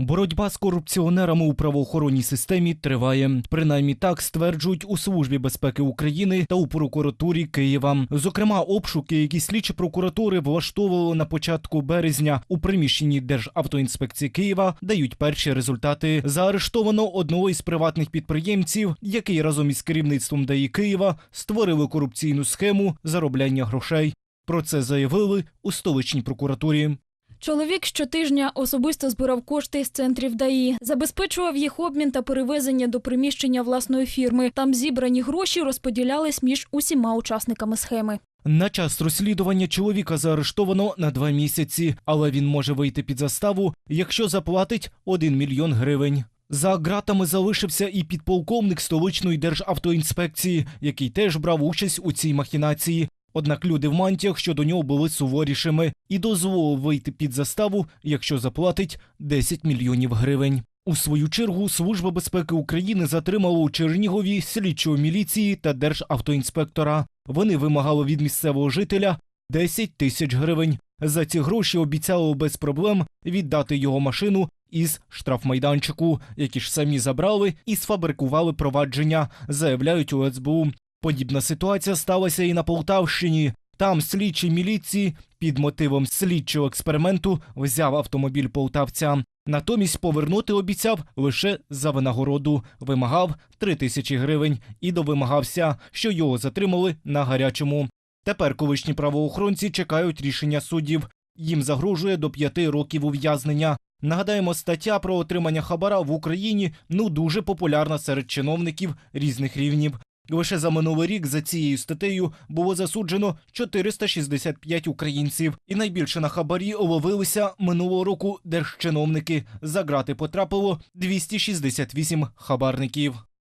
Боротьба з корупціонерами у правоохоронній системі триває. Принаймні так стверджують у Службі безпеки України та у прокуратурі Києва. Зокрема, обшуки, які слідчі прокуратури влаштовували на початку березня у приміщенні Державтоінспекції Києва, дають перші результати. Заарештовано одного із приватних підприємців, який разом із керівництвом ДАІ Києва створили корупційну схему заробляння грошей. Про це заявили у столичній прокуратурі. Чоловік щотижня особисто збирав кошти з центрів ДАІ, забезпечував їх обмін та перевезення до приміщення власної фірми. Там зібрані гроші розподілялись між усіма учасниками схеми. На час розслідування чоловіка заарештовано на два місяці, але він може вийти під заставу, якщо заплатить 1 мільйон гривень. За ґратами залишився і підполковник столичної державтоінспекції, який теж брав участь у цій махінації. Однак люди в мантіях щодо нього були суворішими і дозволив вийти під заставу, якщо заплатить 10 мільйонів гривень. У свою чергу Служба безпеки України затримала у Чернігові слідчого міліції та державтоінспектора. Вони вимагали від місцевого жителя 10 тисяч гривень. За ці гроші обіцяли без проблем віддати його машину із штрафмайданчику, які ж самі забрали і сфабрикували провадження, заявляють у СБУ. Подібна ситуація сталася і на Полтавщині. Там слідчий міліції під мотивом слідчого експерименту взяв автомобіль полтавця. Натомість повернути обіцяв лише за винагороду, вимагав 3 тисячі гривень і довимагався, що його затримали на гарячому. Тепер колишні правоохоронці чекають рішення суддів. Їм загрожує до п'яти років ув'язнення. Нагадаємо, стаття про отримання хабара в Україні ну дуже популярна серед чиновників різних рівнів. Лише за минулий рік за цією статтею було засуджено 465 українців, і найбільше на хабарі ловилися минулого року держчиновники. За грати потрапило 268 хабарників.